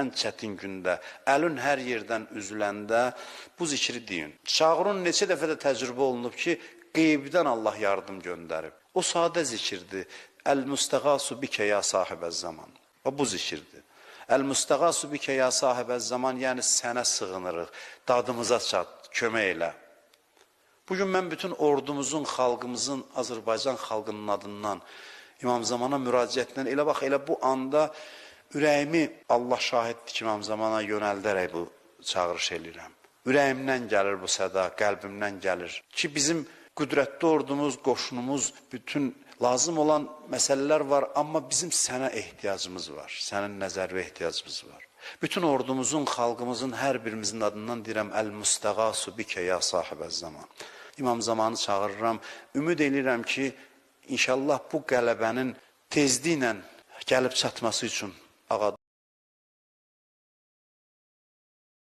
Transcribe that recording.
ən çətin gündə, əlin hər yerdən üzüləndə bu zikri deyin. Çağırın neçə dəfə də təcrübə olunub ki, qeybdən Allah yardım göndərib. O sadə zikirdir. Əl-müstəğasu bikə ya sahibəz zaman. Və bu zikirdir. Əl-müstəğasu bikə ya sahibəz zaman, yəni sənə sığınırıq, dadımıza çat, kömək elə. Bugün mən bütün ordumuzun, xalqımızın, Azərbaycan xalqının adından İmam Zamana müraciətindən elə bax, elə bu anda ürəyimi Allah şahiddir ki, İmam Zamana yönəldərək bu çağırış eləyirəm. Ürəyimdən gəlir bu səda, qəlbimdən gəlir ki, bizim qüdrətli ordumuz, qoşunumuz, bütün lazım olan məsələlər var, amma bizim sənə ehtiyacımız var. Sənin nəzərinə ehtiyacımız var. Bütün ordumuzun, xalqımızın hər birimizin adından deyirəm Əl-Mustəğasu bikə ya sahibəz zaman. İmam zamanı çağırıram. Ümid eləyirəm ki, inşallah bu qələbənin tezliklə gəlib çatması üçün أغض